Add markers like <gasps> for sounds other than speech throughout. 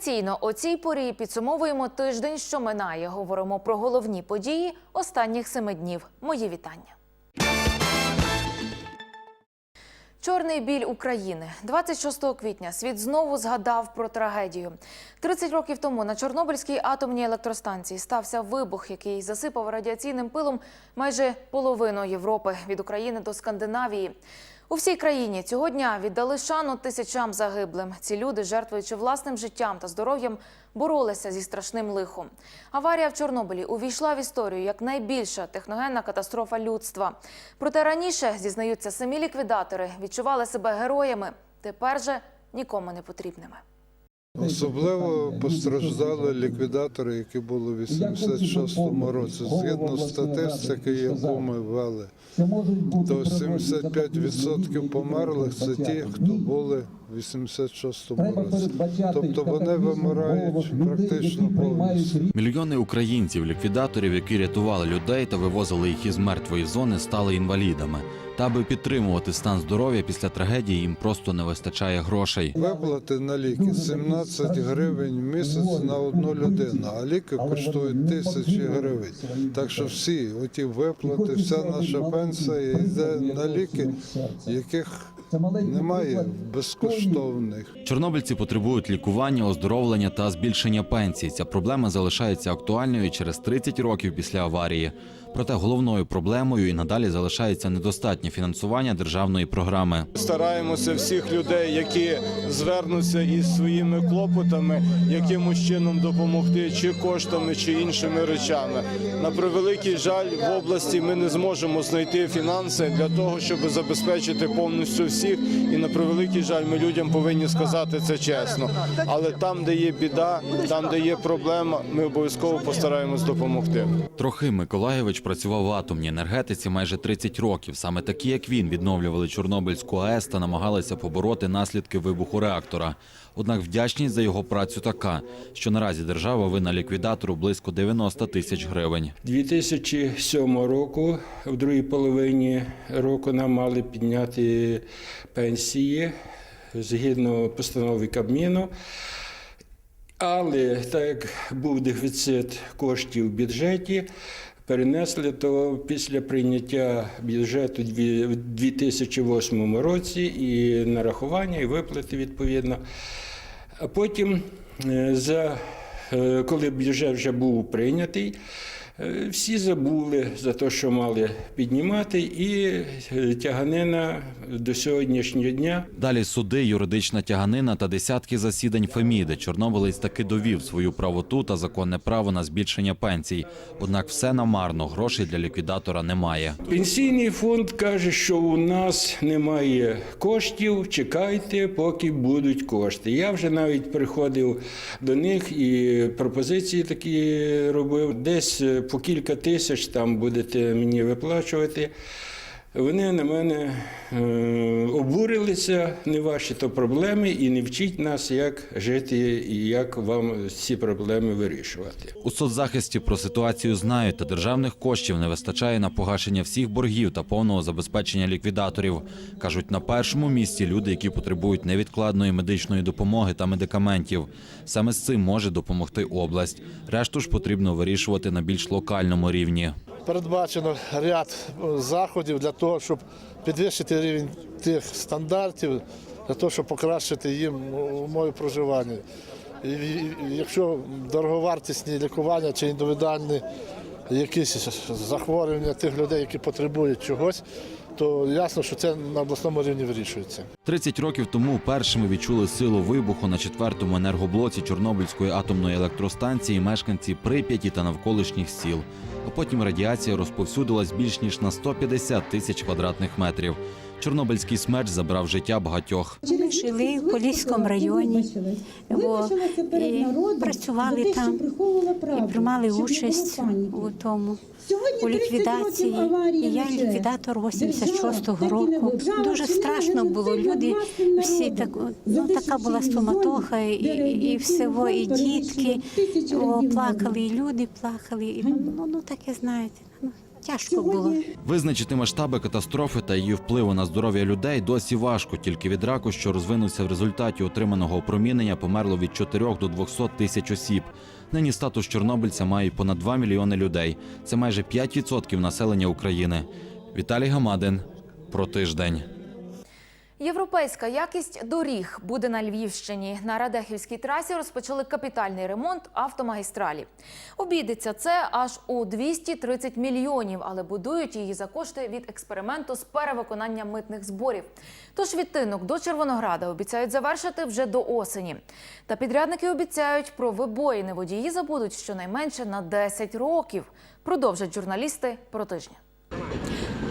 Традиційно о цій порі підсумовуємо тиждень, що минає. Говоримо про головні події останніх семи днів. Мої вітання. Чорний біль України 26 квітня світ знову згадав про трагедію. 30 років тому на Чорнобильській атомній електростанції стався вибух, який засипав радіаційним пилом майже половину Європи від України до Скандинавії. У всій країні цього дня віддали шану тисячам загиблим. Ці люди, жертвуючи власним життям та здоров'ям, боролися зі страшним лихом. Аварія в Чорнобилі увійшла в історію як найбільша техногенна катастрофа людства. Проте раніше, зізнаються самі ліквідатори, відчували себе героями. Тепер же нікому не потрібними. Особливо постраждали ліквідатори, які були в 86-му році. Згідно статистики, яку ми ввели, то 75% померлих це ті, хто були в 86-му році. Тобто вони вимирають практично повністю. Мільйони українців, ліквідаторів, які рятували людей та вивозили їх із мертвої зони, стали інвалідами. Та аби підтримувати стан здоров'я після трагедії, їм просто не вистачає грошей. Виплати на ліки 17 гривень в місяць на одну людину, а ліки коштують тисячі гривень. Так що всі оті виплати, вся наша пенсія йде на ліки, яких немає безкоштовних. Чорнобильці потребують лікування, оздоровлення та збільшення пенсій. Ця проблема залишається актуальною через 30 років після аварії. Проте головною проблемою і надалі залишається недостатнє фінансування державної програми. Стараємося всіх людей, які звернуться із своїми клопотами, якимось чином допомогти, чи коштами, чи іншими речами. На превеликий жаль, в області ми не зможемо знайти фінанси для того, щоб забезпечити повністю всіх. І на превеликий жаль, ми людям повинні сказати це чесно. Але там, де є біда, там, де є проблема, ми обов'язково постараємось допомогти. Трохи Миколаєвич працював в атомній енергетиці майже 30 років. Саме такі, як він, відновлювали Чорнобильську АЕС та намагалися побороти наслідки вибуху реактора. Однак вдячність за його працю така, що наразі держава винна ліквідатору близько 90 тисяч гривень. 2007 року, в другій половині року, нам мали підняти пенсії згідно постанови Кабміну. Але так як був дефіцит коштів в бюджеті, перенесли то після прийняття бюджету в 2008 році і нарахування, і виплати відповідно. А потім, е, за, е, коли бюджет вже був прийнятий, всі забули за те, що мали піднімати, і е, тяганина до сьогоднішнього дня Далі суди, юридична тяганина та десятки засідань Феміди. Чорнобилець таки довів свою правоту та законне право на збільшення пенсій. Однак все намарно, грошей для ліквідатора немає. Пенсійний фонд каже, що у нас немає коштів, чекайте, поки будуть кошти. Я вже навіть приходив до них і пропозиції такі робив. Десь е, по кілька тисяч там будете мені виплачувати. Вони на мене е, обурилися, не ваші то проблеми, і не вчіть нас, як жити і як вам ці проблеми вирішувати. У соцзахисті про ситуацію знають, та державних коштів не вистачає на погашення всіх боргів та повного забезпечення ліквідаторів. кажуть, на першому місці люди, які потребують невідкладної медичної допомоги та медикаментів. Саме з цим може допомогти область. Решту ж потрібно вирішувати на більш локальному рівні. Передбачено ряд е, заходів для того, щоб підвищити рівень тих стандартів, для того, щоб покращити їм умови проживання. І якщо дороговартісні лікування чи індивідуальні якісь захворювання тих людей, які потребують чогось, то ясно, що це на обласному рівні вирішується. 30 років тому першими відчули силу вибуху на четвертому енергоблоці Чорнобильської атомної електростанції мешканці Прип'яті та навколишніх сіл. А потім радіація розповсюдилась більш ніж на 150 тисяч квадратних метрів. Чорнобильський смерч забрав життя багатьох. Ми жили в Поліському районі во, і працювали там і приймали участь у тому у ліквідації. І я ліквідатор 86-го року. Дуже страшно було. Люди всі так ну така була стоматоха, і, і всього, і дітки о, плакали, і люди плакали. І, ну, ну таке знаєте. Тяжко було. Визначити масштаби катастрофи та її впливу на здоров'я людей досі важко. Тільки від раку, що розвинувся в результаті отриманого опромінення, померло від 4 до 200 тисяч осіб. Нині статус чорнобильця має понад 2 мільйони людей. Це майже 5% населення України. Віталій Гамадин про тиждень. Європейська якість доріг буде на Львівщині. На Радехівській трасі розпочали капітальний ремонт автомагістралі. Обійдеться це аж у 230 мільйонів, але будують її за кошти від експерименту з перевиконання митних зборів. Тож відтинок до Червонограда обіцяють завершити вже до осені. Та підрядники обіцяють про вибоїни водії забудуть щонайменше на 10 років. Продовжать журналісти про тижня.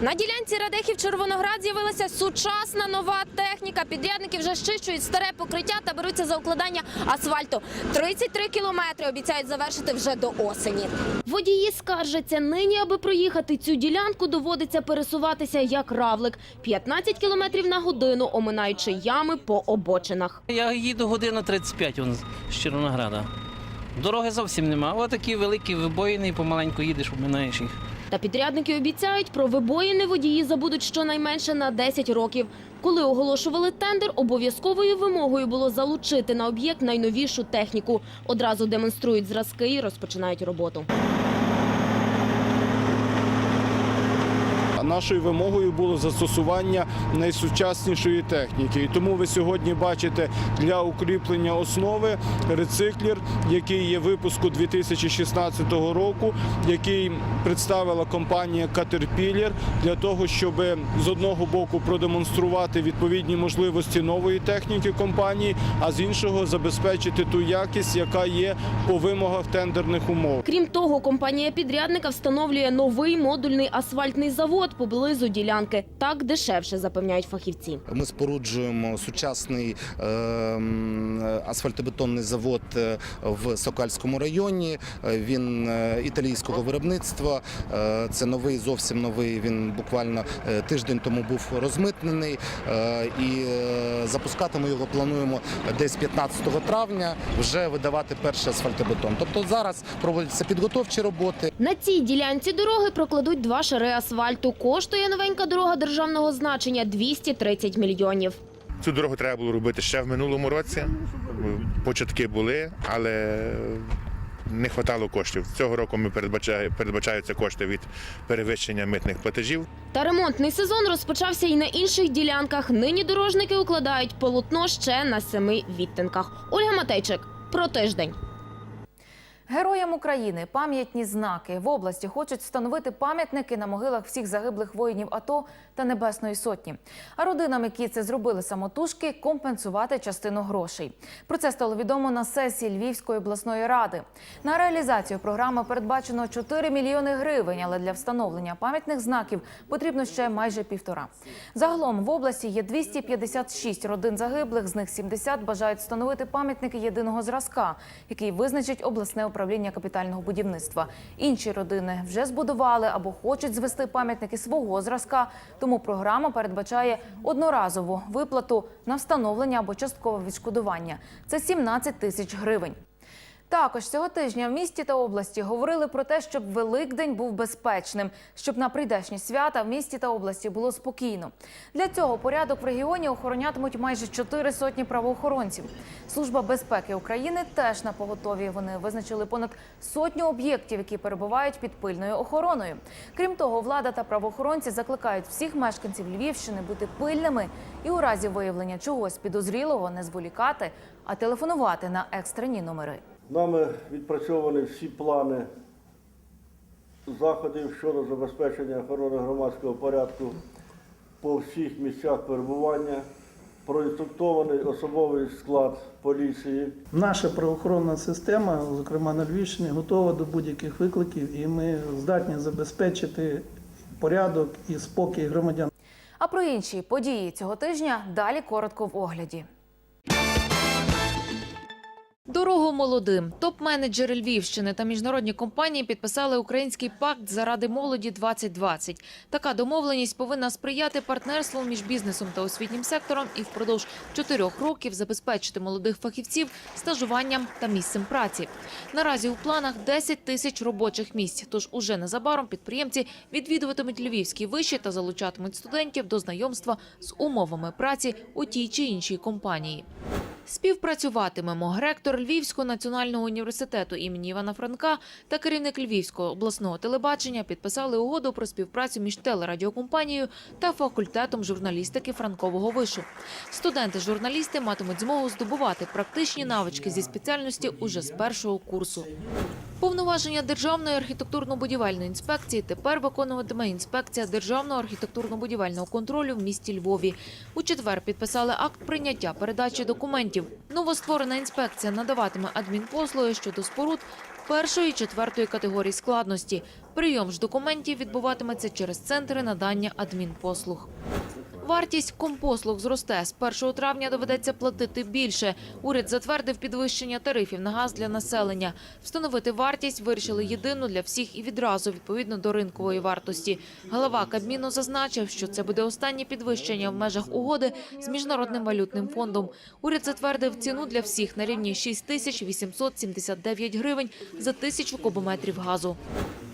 На ділянці Радехів Червоноград з'явилася сучасна нова техніка. Підрядники вже щищують старе покриття та беруться за укладання асфальту. 33 кілометри обіцяють завершити вже до осені. Водії скаржаться, нині, аби проїхати цю ділянку, доводиться пересуватися як равлик. 15 кілометрів на годину, оминаючи ями по обочинах. Я їду годину 35 он з Червонограда. Дороги зовсім нема. Ось такі великі вибоїни, і помаленьку їдеш, обминаєш їх. Та підрядники обіцяють, про вибоїни водії забудуть щонайменше на 10 років. Коли оголошували тендер, обов'язковою вимогою було залучити на об'єкт найновішу техніку. Одразу демонструють зразки і розпочинають роботу. Нашою вимогою було застосування найсучаснішої техніки. І тому ви сьогодні бачите для укріплення основи рециклер, який є випуску 2016 року, який представила компанія Caterpillar для того, щоб з одного боку продемонструвати відповідні можливості нової техніки компанії, а з іншого забезпечити ту якість, яка є по вимогах тендерних умов. Крім того, компанія підрядника встановлює новий модульний асфальтний завод поблизу ділянки. Так дешевше запевняють фахівці. Ми споруджуємо сучасний е, асфальтобетонний завод е, в Сокальському районі. Е, Він е, італійського виробництва. Це новий, зовсім новий. Він буквально тиждень тому був розмитнений. І запускати ми його плануємо десь 15 травня вже видавати перший асфальтобетон. Тобто зараз проводяться підготовчі роботи. На цій ділянці дороги прокладуть два шари асфальту. Коштує новенька дорога державного значення 230 мільйонів. Цю дорогу треба було робити ще в минулому році. Початки були, але не вистачало коштів. Цього року ми передбачає, передбачаються кошти від перевищення митних платежів. Та ремонтний сезон розпочався і на інших ділянках. Нині дорожники укладають полотно ще на семи відтинках. Ольга Матейчик про тиждень. Героям України пам'ятні знаки в області хочуть встановити пам'ятники на могилах всіх загиблих воїнів АТО та Небесної Сотні. А родинам, які це зробили самотужки, компенсувати частину грошей. Про це стало відомо на сесії Львівської обласної ради. На реалізацію програми передбачено 4 мільйони гривень, але для встановлення пам'ятних знаків потрібно ще майже півтора. Загалом в області є 256 родин загиблих. З них 70 бажають встановити пам'ятники єдиного зразка, який визначить обласне управління капітального будівництва. Інші родини вже збудували або хочуть звести пам'ятники свого зразка. Тому програма передбачає одноразову виплату на встановлення або часткове відшкодування. Це 17 тисяч гривень. Також цього тижня в місті та області говорили про те, щоб Великдень був безпечним, щоб на прийдешні свята в місті та області було спокійно. Для цього порядок в регіоні охоронятимуть майже чотири сотні правоохоронців. Служба безпеки України теж на поготові. Вони визначили понад сотню об'єктів, які перебувають під пильною охороною. Крім того, влада та правоохоронці закликають всіх мешканців Львівщини бути пильними і у разі виявлення чогось підозрілого не зволікати, а телефонувати на екстрені номери. Нами відпрацьовані всі плани заходів щодо забезпечення охорони громадського порядку по всіх місцях перебування, проінструктований особовий склад поліції. Наша правоохоронна система, зокрема на Львівщині, готова до будь-яких викликів, і ми здатні забезпечити порядок і спокій громадян. А про інші події цього тижня далі коротко в огляді. Дорогу молодим. Топ-менеджери Львівщини та міжнародні компанії підписали український пакт заради молоді 2020. Така домовленість повинна сприяти партнерству між бізнесом та освітнім сектором і впродовж чотирьох років забезпечити молодих фахівців стажуванням та місцем праці. Наразі у планах 10 тисяч робочих місць. Тож уже незабаром підприємці відвідуватимуть львівські виші та залучатимуть студентів до знайомства з умовами праці у тій чи іншій компанії. Співпрацюватимемо ректор Львівського національного університету імені Івана Франка та керівник Львівського обласного телебачення підписали угоду про співпрацю між телерадіокомпанією та факультетом журналістики Франкового вишу. Студенти-журналісти матимуть змогу здобувати практичні навички зі спеціальності уже з першого курсу. Повноваження Державної архітектурно-будівельної інспекції тепер виконуватиме інспекція Державного архітектурно-будівельного контролю в місті Львові. У четвер підписали акт прийняття передачі документів. Новостворена інспекція надаватиме адмінпослуги щодо споруд першої і четвертої категорії складності. Прийом ж документів відбуватиметься через центри надання адмінпослуг. Вартість компослуг зросте. З 1 травня доведеться платити більше. Уряд затвердив підвищення тарифів на газ для населення. Встановити вартість вирішили єдину для всіх і відразу, відповідно до ринкової вартості. Голова Кабміну зазначив, що це буде останнє підвищення в межах угоди з Міжнародним валютним фондом. Уряд затвердив ціну для всіх на рівні 6 тисяч 879 гривень за тисячу кубометрів газу.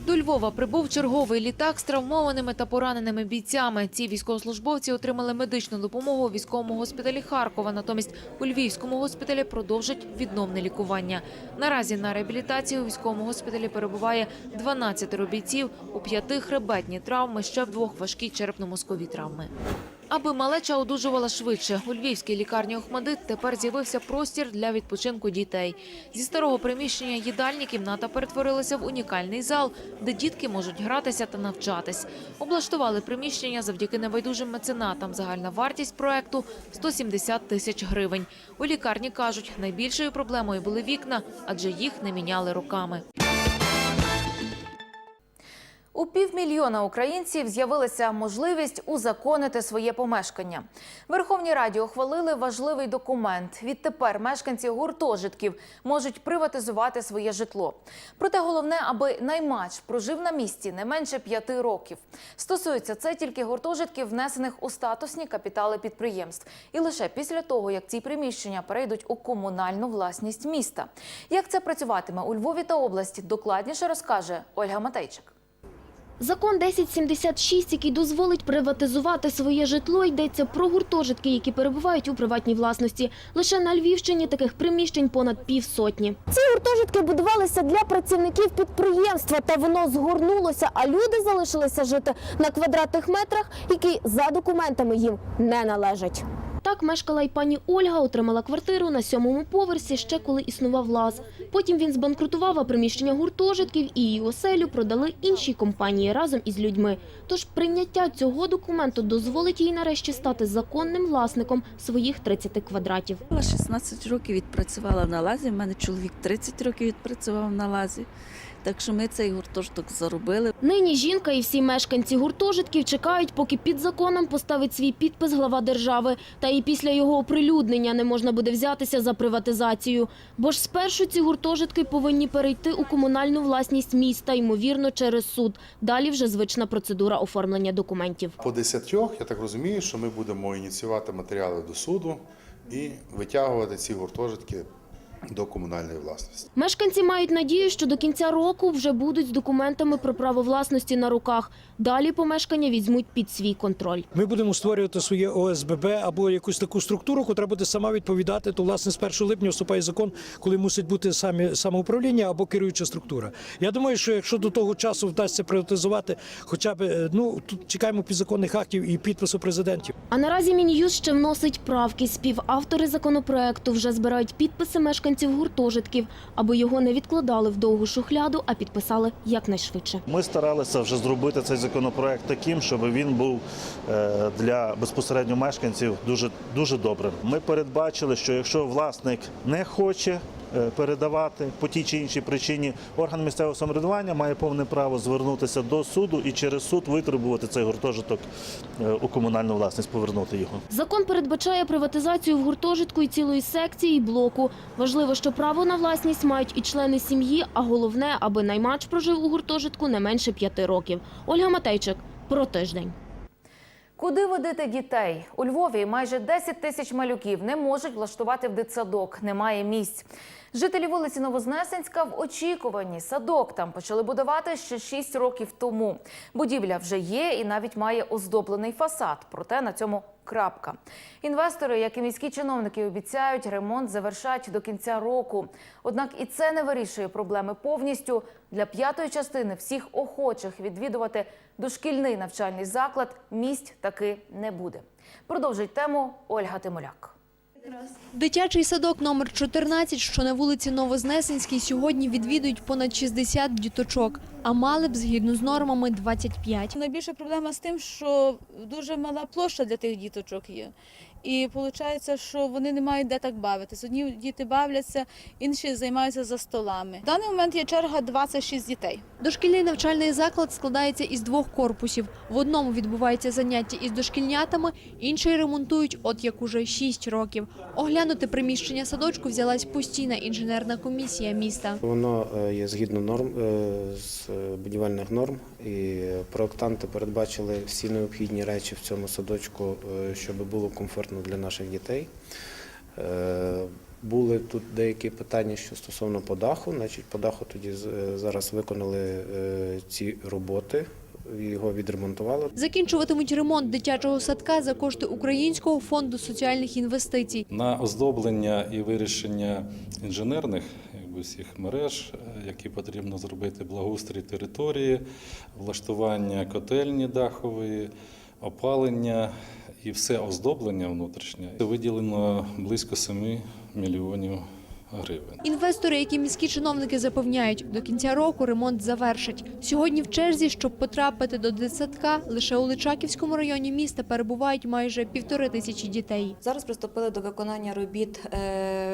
До Львова прибув черговий літак з травмованими та пораненими бійцями. Ці військовослужбовці отримали медичну допомогу у військовому госпіталі Харкова. Натомість у Львівському госпіталі продовжать відновне лікування. Наразі на реабілітації у військовому госпіталі перебуває 12 бійців, у п'яти хребетні травми, ще в двох важкі черепно-мозкові травми. Аби малеча одужувала швидше, у львівській лікарні Охмадит тепер з'явився простір для відпочинку дітей. Зі старого приміщення їдальні кімната перетворилася в унікальний зал, де дітки можуть гратися та навчатись. Облаштували приміщення завдяки небайдужим меценатам. Загальна вартість проекту – 170 тисяч гривень. У лікарні кажуть, найбільшою проблемою були вікна, адже їх не міняли роками. У півмільйона українців з'явилася можливість узаконити своє помешкання. Верховній Раді ухвалили важливий документ. Відтепер мешканці гуртожитків можуть приватизувати своє житло. Проте головне, аби наймач прожив на місці не менше п'яти років. Стосується це тільки гуртожитків, внесених у статусні капітали підприємств, і лише після того, як ці приміщення перейдуть у комунальну власність міста. Як це працюватиме у Львові та області, докладніше розкаже Ольга Матейчик. Закон 1076, який дозволить приватизувати своє житло, йдеться про гуртожитки, які перебувають у приватній власності. Лише на Львівщині таких приміщень понад півсотні. Ці гуртожитки будувалися для працівників підприємства, та воно згорнулося, а люди залишилися жити на квадратних метрах, які за документами їм не належать. Так мешкала й пані Ольга, отримала квартиру на сьомому поверсі ще коли існував лаз. Потім він збанкрутував, а приміщення гуртожитків і її оселю продали іншій компанії разом із людьми. Тож прийняття цього документу дозволить їй нарешті стати законним власником своїх 30 квадратів. Я 16 років відпрацювала на лазі. У мене чоловік 30 років відпрацював на лазі. Так що ми цей гуртожиток заробили. Нині жінка і всі мешканці гуртожитків чекають, поки під законом поставить свій підпис глава держави. Та і після його оприлюднення не можна буде взятися за приватизацію. Бо ж спершу ці гуртожитки повинні перейти у комунальну власність міста, ймовірно, через суд. Далі вже звична процедура оформлення документів. По десятьох, я так розумію, що ми будемо ініціювати матеріали до суду і витягувати ці гуртожитки до комунальної власності. Мешканці мають надію, що до кінця року вже будуть з документами про право власності на руках. Далі помешкання візьмуть під свій контроль. Ми будемо створювати своє ОСББ або якусь таку структуру, яка буде сама відповідати. То власне з 1 липня вступає закон, коли мусить бути самі самоуправління або керуюча структура. Я думаю, що якщо до того часу вдасться приватизувати, хоча б е, ну тут чекаємо підзаконних актів і підпису президентів. А наразі Мін'юз ще вносить правки. Співавтори законопроекту вже збирають підписи мешканців гуртожитків, аби його не відкладали в довгу шухляду, а підписали якнайшвидше. Ми старалися вже зробити цей законопроект таким, щоб він був е, для безпосередньо мешканців дуже дуже добрим. Ми передбачили, що якщо власник не хоче передавати по тій чи іншій причині, орган місцевого самоврядування має повне право звернутися до суду і через суд витребувати цей гуртожиток е, у комунальну власність, повернути його. Закон передбачає приватизацію в гуртожитку і цілої секції і блоку. Важливо, що право на власність мають і члени сім'ї, а головне, аби наймач прожив у гуртожитку не менше п'яти років. Ольга Матейчик про тиждень. Куди водити дітей? У Львові майже 10 тисяч малюків не можуть влаштувати в дитсадок. Немає місць. Жителі вулиці Новознесенська в очікуванні. Садок там почали будувати ще 6 років тому. Будівля вже є і навіть має оздоблений фасад. Проте на цьому крапка. Інвестори, як і міські чиновники, обіцяють, ремонт завершать до кінця року. Однак і це не вирішує проблеми повністю. Для п'ятої частини всіх охочих відвідувати дошкільний навчальний заклад місць таки не буде. Продовжить тему Ольга Тимоляк. Дитячий садок номер 14, що на вулиці Новознесенській, сьогодні відвідують понад 60 діточок, а мали б згідно з нормами 25. Найбільша проблема з тим, що дуже мала площа для тих діточок є. І виходить, що вони не мають де так бавитися. Одні діти бавляться, інші займаються за столами. В даний момент є черга 26 дітей. Дошкільний навчальний заклад складається із двох корпусів. В одному відбуваються заняття із дошкільнятами, інший ремонтують от як уже 6 років. Оглянути приміщення садочку взялась постійна інженерна комісія міста. Воно е, є згідно норм е, з е, будівельних норм, і проектанти передбачили всі необхідні речі в цьому садочку, щоб було комфортно для наших дітей. Е, Були тут деякі питання, що стосовно по даху. Значить, по даху тоді е, зараз виконали е, ці роботи, його відремонтували. Закінчуватимуть ремонт дитячого садка за кошти Українського фонду соціальних інвестицій. на оздоблення і вирішення інженерних якби, всіх мереж, які потрібно зробити благоустрій території, влаштування котельні дахової, опалення і все оздоблення внутрішнє. Виділено близько 7 мільйонів гривень. Інвестори, які міські чиновники запевняють, до кінця року ремонт завершать. Сьогодні в черзі, щоб потрапити до дитсадка, лише у Личаківському районі міста перебувають майже півтори тисячі дітей. Зараз приступили до виконання робіт е,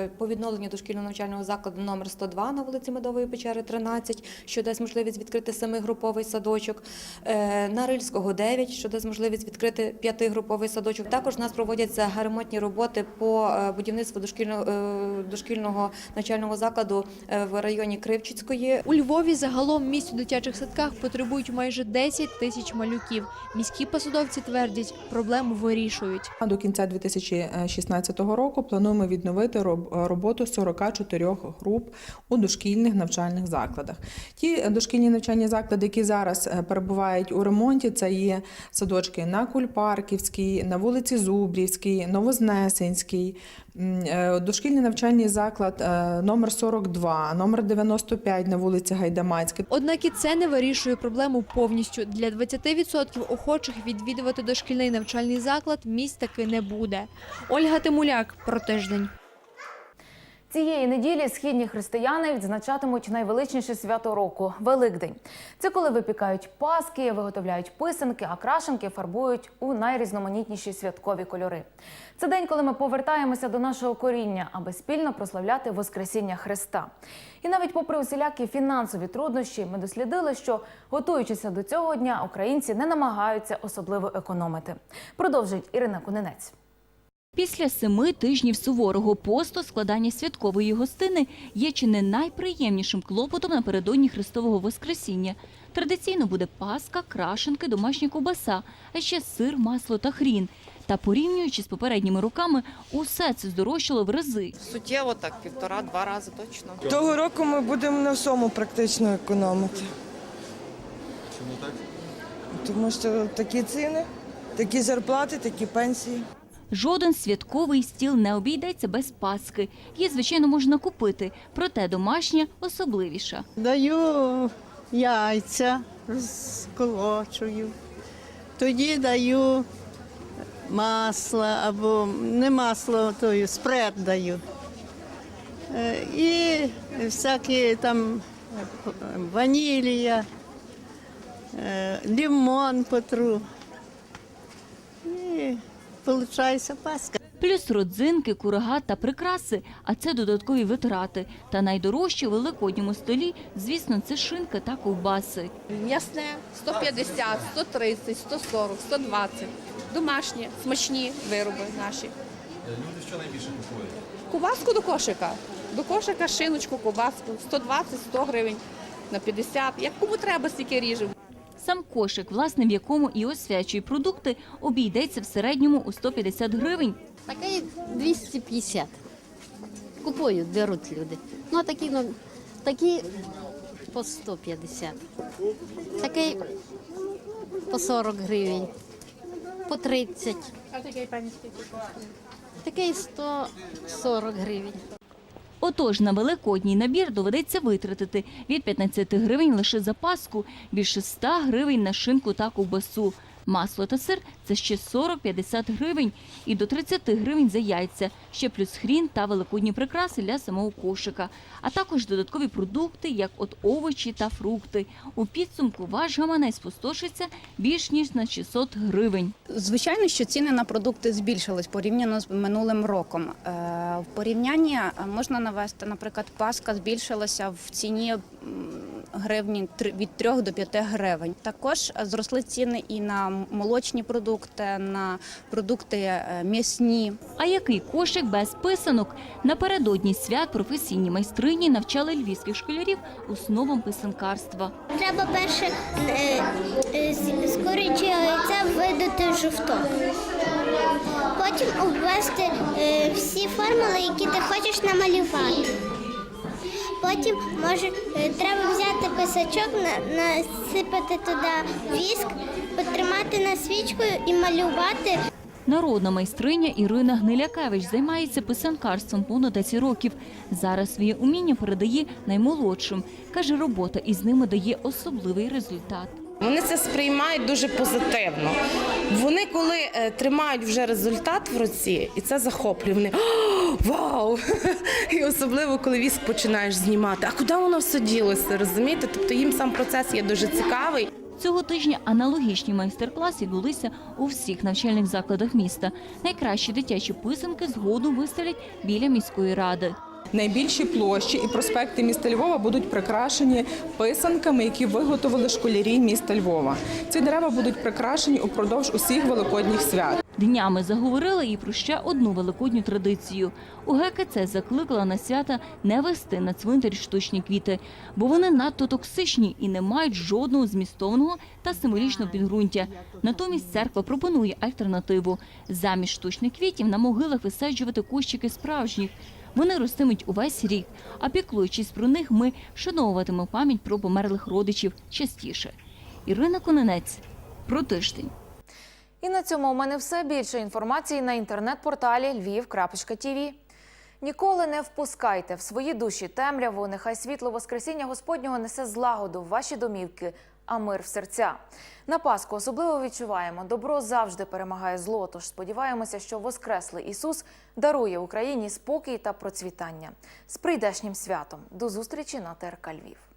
по відновленню дошкільного навчального закладу номер 102 на вулиці Медової Печери, 13, що дасть можливість відкрити семигруповий садочок. Е, На Рильського 9, що дасть можливість відкрити п'ятигруповий садочок. Також у нас проводяться ремонтні роботи по е, будівництву дошкільного, е, дошкільного навчального закладу в районі Кривчицької. У Львові загалом місць у дитячих садках потребують майже 10 тисяч малюків. Міські посадовці твердять, проблему вирішують. До кінця 2016 року плануємо відновити роб- роботу 44 груп у дошкільних навчальних закладах. Ті дошкільні навчальні заклади, які зараз е, перебувають у ремонті, це є садочки на Кульпарківській, на вулиці Зубрівській, Новознесенській, е, дошкільний навчальний заклад е, номер 42, номер 95 на вулиці Гайдамацькій. Однак і це не вирішує проблему повністю. Для 20% охочих відвідувати дошкільний навчальний заклад місць таки не буде. Ольга Тимуляк про тиждень. Цієї неділі східні християни відзначатимуть найвеличніше свято року Великдень. Це коли випікають паски, виготовляють писанки, а крашенки фарбують у найрізноманітніші святкові кольори. Це день, коли ми повертаємося до нашого коріння, аби спільно прославляти Воскресіння Христа. І навіть попри усілякі фінансові труднощі, ми дослідили, що готуючися до цього дня, українці не намагаються особливо економити. Продовжить Ірина Кунинець. Після семи тижнів суворого посту складання святкової гостини є чи не найприємнішим клопотом напередодні Христового Воскресіння. Традиційно буде паска, крашенки, домашня ковбаса, а ще сир, масло та хрін. Та порівнюючи з попередніми роками, усе це здорожчало в рази. Суттєво так, півтора-два рази точно. Того року ми будемо на всьому практично економити. Чому так? Тому що такі ціни, такі зарплати, такі пенсії. Жоден святковий стіл не обійдеться без паски. Її, звичайно, можна купити, проте домашня особливіша. Даю яйця, розколочую. Тоді даю масло або не масло, то спред даю. Е, І всякі там ванілія, е, лимон потру. І виходить паска. Плюс родзинки, курага та прикраси, а це додаткові витрати. Та найдорожче у великодньому столі, звісно, це шинка та ковбаси. М'ясне 150, 130, 140, 120. Домашні, смачні вироби наші. Люди що найбільше купують? Кубаску до кошика. До кошика шиночку, кубаску 120-100 гривень на 50. Як кому треба, стільки ріжемо. Сам кошик, власне, в якому і освячує продукти, обійдеться в середньому у 150 гривень. Такий 250. Купують, беруть люди. Ну, а такі, ну, такі по 150. Такий по 40 гривень, по 30. А такий пані Такий 140 гривень. Отож, на великодній набір доведеться витратити від 15 гривень лише за паску, більше 100 гривень на шинку та ковбасу. Масло та сир – це ще 40-50 гривень і до 30 гривень за яйця, ще плюс хрін та великодні прикраси для самого кошика, а також додаткові продукти, як от овочі та фрукти. У підсумку ваш гаманець спустошиться більш ніж на 600 гривень. Звичайно, що ціни на продукти збільшились порівняно з минулим роком. Е, В порівнянні е, можна навести, наприклад, паска збільшилася в ціні гривні від 3 до 5 гривень. Також е, зросли ціни і на молочні продукти, на продукти е, м'ясні. А який кошик без писанок? Напередодні свят професійні майстрині навчали львівських школярів основам писанкарства. Треба перше е, курячого яйця видати жовток. Потім обвести всі формули, які ти хочеш намалювати. Потім може е, треба взяти писачок, насипати туди віск, потримати на свічку і малювати. Народна майстриня Ірина Гнилякевич займається писанкарством понад 10 років. Зараз своє уміння передає наймолодшим. Каже, робота із ними дає особливий результат. Вони це сприймають дуже позитивно. Вони коли е, тримають вже результат в руці, і це захоплює. Вони <gasps> вау! <laughs> І особливо, коли віск починаєш знімати. А куди воно все ділося? Розумієте? Тобто їм сам процес є дуже цікавий. Цього тижня аналогічні майстер-класи відбулися у всіх навчальних закладах міста. Найкращі дитячі писанки згодом виставлять біля міської ради. Найбільші площі і проспекти міста Львова будуть прикрашені писанками, які виготовили школярі міста Львова. Ці дерева будуть прикрашені упродовж усіх великодніх свят. Днями заговорили і про ще одну великодню традицію. У ГКЦ закликала на свята не вести на цвинтар штучні квіти, бо вони надто токсичні і не мають жодного змістовного та символічного підґрунтя. Натомість церква пропонує альтернативу замість штучних квітів на могилах висаджувати кущики справжніх. Вони ростимуть увесь рік, а піклуючись про них, ми вшановуватимемо пам'ять про померлих родичів частіше. Ірина Кононець про тиждень. І на цьому у мене все. Більше інформації на інтернет-порталі lviv.tv. Ніколи не впускайте в свої душі темряву. Нехай світло Воскресіння Господнього несе злагоду в ваші домівки, а мир в серця. На Пасху особливо відчуваємо, добро завжди перемагає зло. Тож сподіваємося, що Воскреслий Ісус дарує Україні спокій та процвітання. З прийдешнім святом. До зустрічі на ТРК Львів.